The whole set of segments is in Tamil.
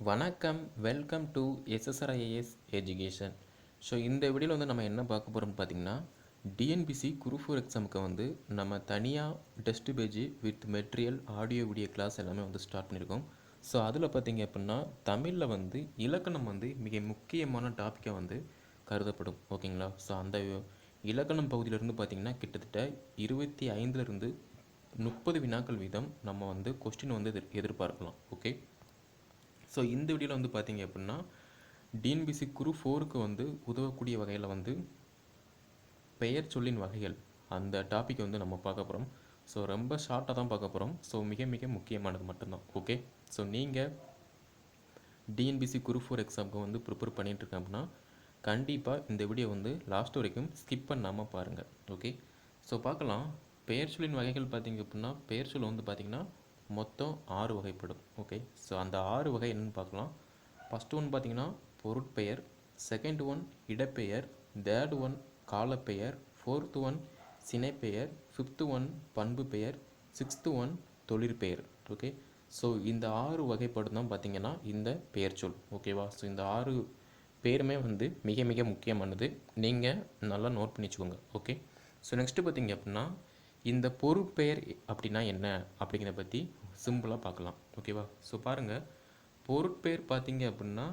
வணக்கம் welcome to SSRIAS education so இந்த வீடியோவில் வந்து நம்ம என்ன பார்க்க போகிறோம்னு பார்த்தீங்கன்னா டிஎன்பிசி குரூப் ஃபோர் எக்ஸாமுக்கு வந்து நம்ம தனியாக test page with material audio video class எல்லாமே வந்து ஸ்டார்ட் பண்ணியிருக்கோம். ஸோ அதில் பார்த்தீங்க அப்படின்னா தமிழில் வந்து இலக்கணம் வந்து மிக முக்கியமான டாப்பிக்காக வந்து கருதப்படும். ஓகேங்களா? ஸோ அந்த இலக்கணம் பகுதியிலேருந்து பார்த்தீங்கன்னா கிட்டத்தட்ட இருபத்தி ஐந்துலேருந்து முப்பது வினாக்கள் வீதம் நம்ம வந்து கொஸ்டின் வந்து எதிர் எதிர்பார்க்கலாம் ஓகே ஸோ இந்த வீடியோவில் வந்து பார்த்தீங்க அப்படின்னா டிஎன்பிசி குரு ஃபோருக்கு வந்து உதவக்கூடிய வகையில் வந்து பெயர் சொல்லின் வகைகள் அந்த டாபிக் வந்து நம்ம பார்க்க போகிறோம் ஸோ ரொம்ப ஷார்ட்டாக தான் பார்க்க போகிறோம் ஸோ மிக மிக முக்கியமானது மட்டும்தான். ஓகே ஸோ நீங்கள் டிஎன்பிசி குரு ஃபோர் எக்ஸாமுக்கு வந்து ப்ரிப்பேர் பண்ணிகிட்டு இருக்கேன் அப்படின்னா கண்டிப்பாக இந்த வீடியோ வந்து லாஸ்ட் வரைக்கும் ஸ்கிப் பண்ணாமல் பாருங்கள் ஓகே ஸோ பார்க்கலாம் பெயர் சொல்லின் வகைகள் பார்த்தீங்க அப்படின்னா பெயர் சொல் வந்து பார்த்திங்கன்னா மொத்தம் ஆறு வகைப்படும். ஓகே ஸோ அந்த ஆறு வகை என்னென்னு பார்க்கலாம். ஃபஸ்ட்டு ஒன் பார்த்தீங்கன்னா பொருட்பெயர். செகண்ட் ஒன் இடப்பெயர். தேர்ட் ஒன் காலப்பெயர். ஃபோர்த் ஒன் சினைப்பெயர். ஃபிஃப்த்து ஒன் பண்பு பெயர் சிக்ஸ்த்து ஒன் தொழிற்பெயர். ஓகே ஸோ இந்த ஆறு வகைப்படும் தான் பார்த்தீங்கன்னா இந்த பெயர் சொல். ஓகேவா ஸோ இந்த ஆறு பேருமே வந்து மிக மிக முக்கியமானது. நீங்கள் நல்லா நோட் பண்ணி வச்சுக்கோங்க. ஓகே ஸோ நெக்ஸ்ட்டு பார்த்தீங்க அப்படின்னா இந்த பொருட்பெயர் அப்படின்னா என்ன அப்படிங்கிறத பற்றி சிம்பிளாக பார்க்கலாம். ஓகேவா ஸோ பாருங்கள் பொருட்பெயர் பார்த்தீங்க அப்படின்னா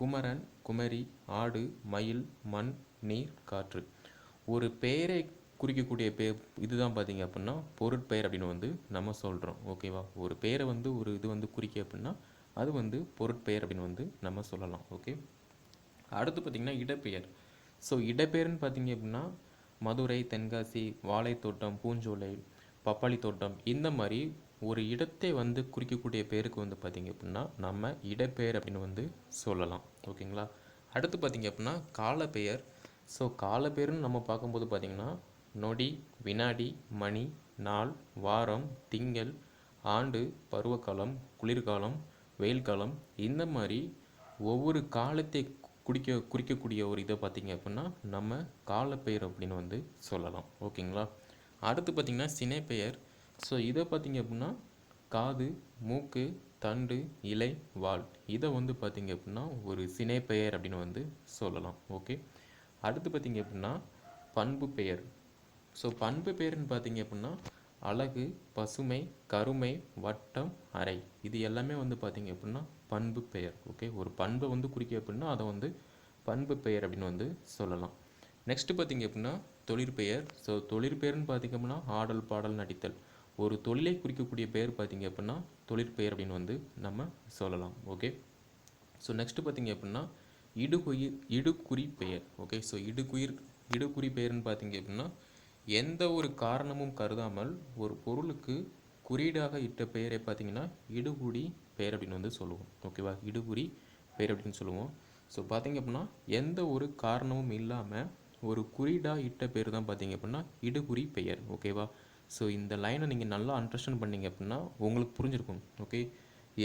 குமரன் குமரி ஆடு மயில் மண் நீர் காற்று. ஒரு பெயரை குறிக்கக்கூடிய பே இதுதான் பார்த்தீங்க அப்படின்னா பொருட்பெயர் அப்படின்னு வந்து நம்ம சொல்கிறோம் ஓகேவா ஒரு பெயரை வந்து ஒரு இது வந்து குறிக்க அப்படின்னா அது வந்து பொருட்பெயர் அப்படின்னு வந்து நம்ம சொல்லலாம். ஓகே அடுத்து பார்த்திங்கன்னா இடப்பெயர். ஸோ இடப்பெயர்னு பார்த்தீங்க அப்படின்னா மதுரை தென்காசி வாழைத்தோட்டம் பூஞ்சோலை பப்பாளி தோட்டம் இந்த மாதிரி ஒரு இடத்தை வந்து குறிக்கக்கூடிய பேருக்கு வந்து பார்த்திங்க அப்படின்னா நம்ம இடப்பெயர் அப்படின்னு வந்து சொல்லலாம். ஓகேங்களா? அடுத்து பார்த்திங்க அப்படின்னா காலப்பெயர். ஸோ காலப்பெயர்னு நம்ம பார்க்கும்போது பார்த்திங்கன்னா நொடி வினாடி மணி நாள் வாரம் திங்கள் ஆண்டு பருவகாலம் குளிர்காலம் வெயில் காலம் இந்த மாதிரி ஒவ்வொரு காலத்தை குடிக்க குறிக்கக்கூடிய ஒரு இதை பார்த்திங்க அப்படின்னா நம்ம காலப்பெயர் அப்படின்னு வந்து சொல்லலாம். ஓகேங்களா? அடுத்து பார்த்திங்கன்னா சினைப்பெயர். ஸோ இதை பார்த்திங்க அப்படின்னா காது மூக்கு தண்டு இலை வால். இதை வந்து பார்த்திங்க அப்படின்னா ஒரு சினைப்பெயர் அப்படின்னு வந்து சொல்லலாம். ஓகே? அடுத்து பார்த்திங்க அப்படின்னா பண்பு பெயர். ஸோ பண்பு பெயர்னு பார்த்திங்க அப்படின்னா அழகு பசுமை கருமை வட்டம் அறை. இது எல்லாமே வந்து பார்த்திங்க அப்படின்னா பண்பு பெயர் ஓகே ஒரு பண்பை வந்து குறிக்க அப்படின்னா அதை வந்து பண்பு பெயர் அப்படின்னு வந்து சொல்லலாம். நெக்ஸ்ட்டு பார்த்திங்க அப்படின்னா தொழிற்பெயர் ஸோ தொழிற்பெயர்னு பார்த்திங்க அப்படின்னா ஆடல் பாடல் நடித்தல். ஒரு தொழிலை குறிக்கக்கூடிய பெயர் பார்த்திங்க அப்படின்னா தொழிற்பெயர் அப்படின்னு வந்து நம்ம சொல்லலாம் ஓகே ஸோ நெக்ஸ்ட்டு பார்த்திங்க அப்படின்னா இடுகுயிர் இடுகுறி பெயர் ஓகே ஸோ இடுகுயிர் இடுகுறி பெயர்னு பார்த்திங்க அப்படின்னா எந்த ஒரு காரணமும் கருதாமல் ஒரு பொருளுக்கு குறியீடாக இட்ட பெயரை பார்த்தீங்கன்னா இடுகுடி பெயர் அப்படின்னு வந்து சொல்லுவோம். ஓகேவா இடுகுறி பெயர் அப்படின்னு சொல்லுவோம். ஸோ பார்த்தீங்க அப்படின்னா எந்த ஒரு காரணமும் இல்லாமல் ஒரு குறியீடாக இட்ட பேர் தான் பார்த்தீங்க அப்படின்னா இடுகுறி பெயர். ஓகேவா ஸோ இந்த லைனை நீங்கள் நல்லா அண்டர்ஸ்டாண்ட் பண்ணீங்க அப்படின்னா உங்களுக்கு புரிஞ்சிருக்கும். ஓகே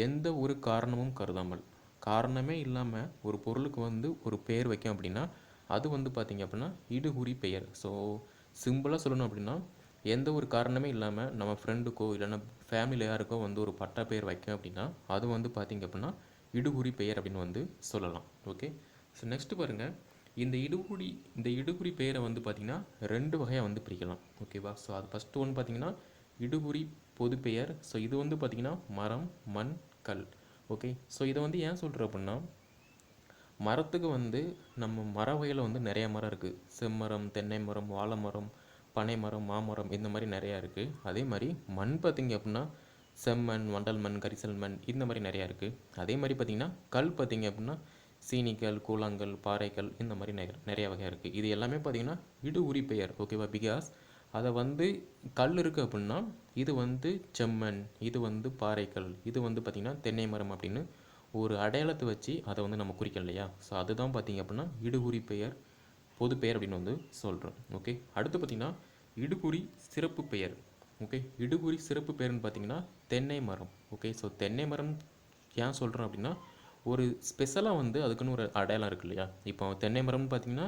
எந்த ஒரு காரணமும் கருதாமல். காரணமே இல்லாமல் ஒரு பொருளுக்கு வந்து ஒரு பெயர் வைக்கும் அப்படின்னா அது வந்து பார்த்தீங்க அப்படின்னா இடுகுறி பெயர். ஸோ சிம்பிளாக சொல்லணும் அப்படின்னா எந்த ஒரு காரணமே இல்லாமல் நம்ம ஃப்ரெண்டுக்கோ இல்லைன்னா ஃபேமிலியில் யாருக்கோ வந்து ஒரு பட்டா பெயர் வைக்கும் அப்படின்னா அது வந்து பார்த்திங்க அப்படின்னா இடுகுறி பெயர் அப்படின்னு வந்து சொல்லலாம். ஓகே ஸோ நெக்ஸ்ட்டு பாருங்கள் இந்த இடுகுறி இந்த இடுகுறி பெயரை வந்து பார்த்திங்கன்னா ரெண்டு வகையாக வந்து பிரிக்கலாம். ஓகேவா ஸோ அது ஃபஸ்ட்டு ஒன்று பார்த்திங்கன்னா இடுகுறி பொது பெயர். ஸோ இது வந்து பார்த்திங்கன்னா மரம் மண் கல். ஓகே ஸோ இதை வந்து ஏன் சொல்கிறோம் அப்படின்னா மரத்துக்கு வந்து நம்ம மர வகையில் வந்து நிறைய மரம் இருக்குது செம்மரம் தென்னை மரம் வாழை மரம் பனை மரம் மாமரம் இந்த மாதிரி நிறையா இருக்குது அதே மாதிரி மண் பார்த்திங்க அப்படின்னா செம்மண் வண்டல் மண் கரிசல் மண் இந்த மாதிரி நிறையா இருக்குது அதே மாதிரி பார்த்திங்கன்னா கல் பார்த்திங்க அப்படின்னா சீனிக்கல் கூழாங்கல் பாறைக்கல் இந்த மாதிரி நிறைய நிறையா வகையாக இருக்குது இது எல்லாமே பார்த்திங்கன்னா இடு உரி பெயர் ஓகேவா பிகாஸ் அதை வந்து கல் இருக்குது அப்படின்னா இது வந்து செம்மண் இது வந்து பாறைக்கல் இது வந்து பார்த்திங்கன்னா தென்னை மரம் அப்படின்னு ஒரு அடையாளத்தை வச்சு அதை வந்து நம்ம குறிக்கலையா ஸோ அதுதான் பார்த்திங்க அப்படின்னா இடுகுறி பெயர் பொது பெயர் அப்படின்னு வந்து சொல்கிறோம் ஓகே அடுத்து பார்த்திங்கன்னா இடுகுறி சிறப்பு பெயர். ஓகே இடுகுறி சிறப்பு பெயர்னு பார்த்திங்கன்னா தென்னை மரம். ஓகே ஸோ தென்னை மரம் ஏன் சொல்கிறோம் அப்படின்னா ஒரு ஸ்பெஷலாக வந்து அதுக்குன்னு ஒரு அடையாளம் இருக்கு இல்லையா? இப்போ தென்னை மரம்னு பார்த்திங்கன்னா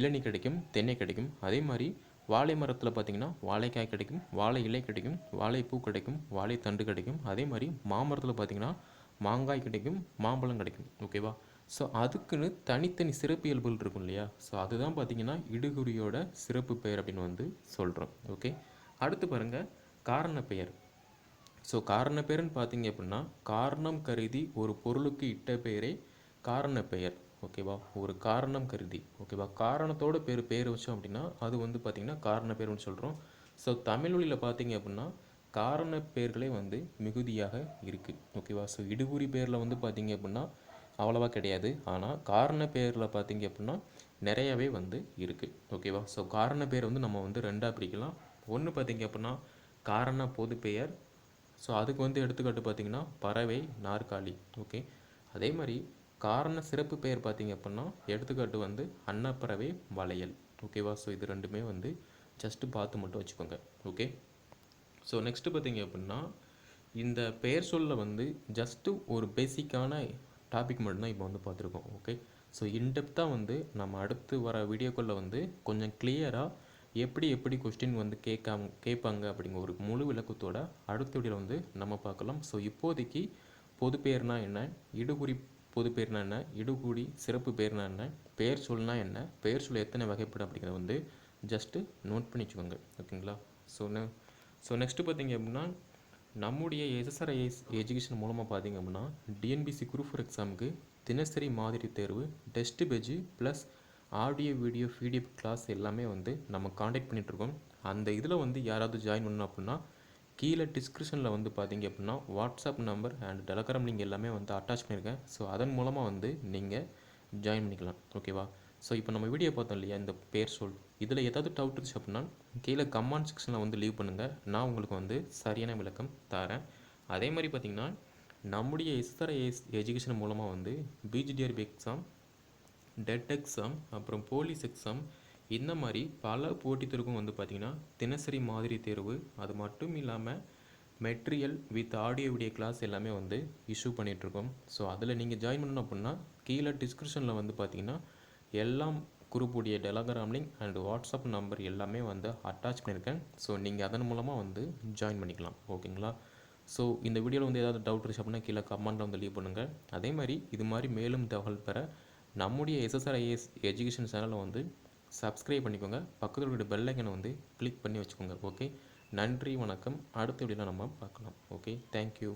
இளநீ கிடைக்கும் தென்னை கிடைக்கும். அதே மாதிரி வாழை மரத்தில் பார்த்திங்கன்னா வாழைக்காய் கிடைக்கும் வாழை இலை கிடைக்கும் வாழைப்பூ கிடைக்கும் வாழைத்தண்டு கிடைக்கும். அதே மாதிரி மாமரத்தில் பார்த்திங்கன்னா மாங்காய் கிடைக்கும் மாம்பழம் கிடைக்கும். ஓகேவா ஸோ அதுக்குன்னு தனித்தனி சிறப்பியல்புகள் இருக்கும் இல்லையா? ஸோ அதுதான் பார்த்தீங்கன்னா இடுகுறியோட சிறப்பு பெயர் அப்படின்னு வந்து சொல்கிறோம் ஓகே அடுத்து பாருங்கள் காரண பெயர். ஸோ காரண பெயர்னு பார்த்தீங்க அப்படின்னா காரணம் கருதி ஒரு பொருளுக்கு இட்ட பெயரே காரண பெயர். ஓகேவா ஒரு காரணம் கருதி. ஓகேவா காரணத்தோட பேர் பேர் வச்சோம் அப்படின்னா அது வந்து பார்த்திங்கன்னா காரண பேர்னு சொல்கிறோம் ஸோ தமிழ்மொழியில் பார்த்தீங்க அப்படின்னா காரண பெயர்களே வந்து மிகுதியாக இருக்குது ஓகேவா ஸோ இடுகுறி பேரில் வந்து பார்த்தீங்க அப்படின்னா அவ்வளோவா கிடையாது. ஆனால் காரண பேரில் பார்த்தீங்க அப்படின்னா நிறையவே வந்து இருக்குது ஓகேவா ஸோ காரண பேர் வந்து நம்ம வந்து ரெண்டாக பிரிக்கலாம். ஒன்று பார்த்தீங்க அப்படின்னா காரண பொது பெயர். ஸோ அதுக்கு வந்து எடுத்துக்காட்டு பார்த்தீங்கன்னா பறவை நாற்காலி. ஓகே அதே மாதிரி காரண சிறப்பு பெயர் பார்த்தீங்க அப்படின்னா எடுத்துக்காட்டு வந்து அன்னப்பறவை வளையல். ஓகேவா ஸோ இது ரெண்டுமே வந்து ஜஸ்ட்டு பார்த்து மட்டும் வச்சுக்கோங்க. ஓகே ஸோ நெக்ஸ்ட்டு பார்த்தீங்க அப்படின்னா இந்த பெயர் சொல்ல வந்து ஜஸ்ட்டு ஒரு பேசிக்கான டாபிக் மட்டும்தான் இப்போ வந்து பார்த்துருக்கோம் ஓகே ஸோ இன்டெப்த்தாக வந்து நம்ம அடுத்து வர வீடியோக்குள்ளே வந்து கொஞ்சம் கிளியராக எப்படி எப்படி கொஸ்டின் வந்து கேட்காம கேட்பாங்க அப்படிங்கிற ஒரு முழு விளக்கத்தோட அடுத்த வீடியோவில் வந்து நம்ம பார்க்கலாம். ஸோ இப்போதைக்கு பொது பேர்னா என்ன? இடுகுறி பொது பேர்னா என்ன? இடுகுடி சிறப்பு பேர்னா என்ன? பெயர் சொல்னா என்ன? பெயர் சொல் எத்தனை வகைப்படும் அப்படிங்கிறத வந்து ஜஸ்ட்டு நோட் பண்ணி வச்சுக்கோங்க ஓகேங்களா ஸோ ஸோ நெக்ஸ்ட்டு பார்த்தீங்க அப்படின்னா நம்முடைய எஸ்எஸ்ஆர்ஐஎஸ் எஜுகேஷன் மூலமாக பார்த்தீங்க அப்படின்னா டிஎன்பிசி குரூப் ஃபோர் எக்ஸாமுக்கு தினசரி மாதிரி தேர்வு test page plus audio video PDF class எல்லாமே வந்து நம்ம காண்டாக்ட் பண்ணிகிட்ருக்கோம் அந்த இதில் வந்து யாராவது ஜாயின் பண்ணணும் அப்படின்னா கீழே டிஸ்கிரிப்ஷனில் வந்து பார்த்தீங்க அப்படின்னா WhatsApp number and Telegram link எல்லாமே வந்து அட்டாச் பண்ணியிருக்கேன் ஸோ அதன் மூலமாக வந்து நீங்கள் ஜாயின் பண்ணிக்கலாம். ஓகேவா ஸோ இப்போ நம்ம வீடியோ பார்த்தோம் இல்லையா? இந்த பேர் சொல். இதில் ஏதாவது டவுட் இருந்துச்சு அப்படின்னா கீழே கமெண்ட் செக்ஷனில் வந்து லீவ் பண்ணுங்கள் நான் உங்களுக்கு வந்து சரியான விளக்கம் தரேன். அதே மாதிரி பார்த்திங்கன்னா நம்முடைய எஸ்ஆர்ஐஎஸ் எஜுகேஷன் மூலமாக வந்து பிஜிடிஆர்பி எக்ஸாம் டெட் எக்ஸாம் அப்புறம் போலீஸ் எக்ஸாம் இந்த மாதிரி பல போட்டித் தேர்வுக்கும் வந்து பார்த்திங்கன்னா தினசரி மாதிரி தேர்வு அது மட்டும் இல்லாமல் material with audio video class எல்லாமே வந்து இஷ்யூ பண்ணிகிட்ருக்கோம் ஸோ அதில் நீங்கள் ஜாயின் பண்ணணும் அப்படின்னா கீழே டிஸ்கிரிப்ஷனில் வந்து பார்த்தீங்கன்னா எல்லாம் குரூப்புடைய Telegram link and WhatsApp number எல்லாமே வந்து அட்டாச் பண்ணியிருக்கேன் ஸோ நீங்கள் அதன் மூலமாக வந்து ஜாயின் பண்ணிக்கலாம். ஓகேங்களா ஸோ இந்த வீடியோவில் வந்து ஏதாவது டவுட் இருந்துச்சு அப்படின்னா கீழே கமெண்ட்டில் வந்து லீவ் பண்ணுங்கள் அதே மாதிரி இது மாதிரி மேலும் தகவல் பெற நம்முடைய எஸ்எஸ்ஆர்ஐஎஸ் எஜுகேஷன் சேனலை வந்து சப்ஸ்கிரைப் பண்ணிக்கோங்க. பக்கத்தில் இருக்கிற பெல் ஐக்கனை வந்து கிளிக் பண்ணி வச்சுக்கோங்க. ஓகே நன்றி வணக்கம். அடுத்த வீடியோவில் நம்ம பார்க்கலாம். Okay thank you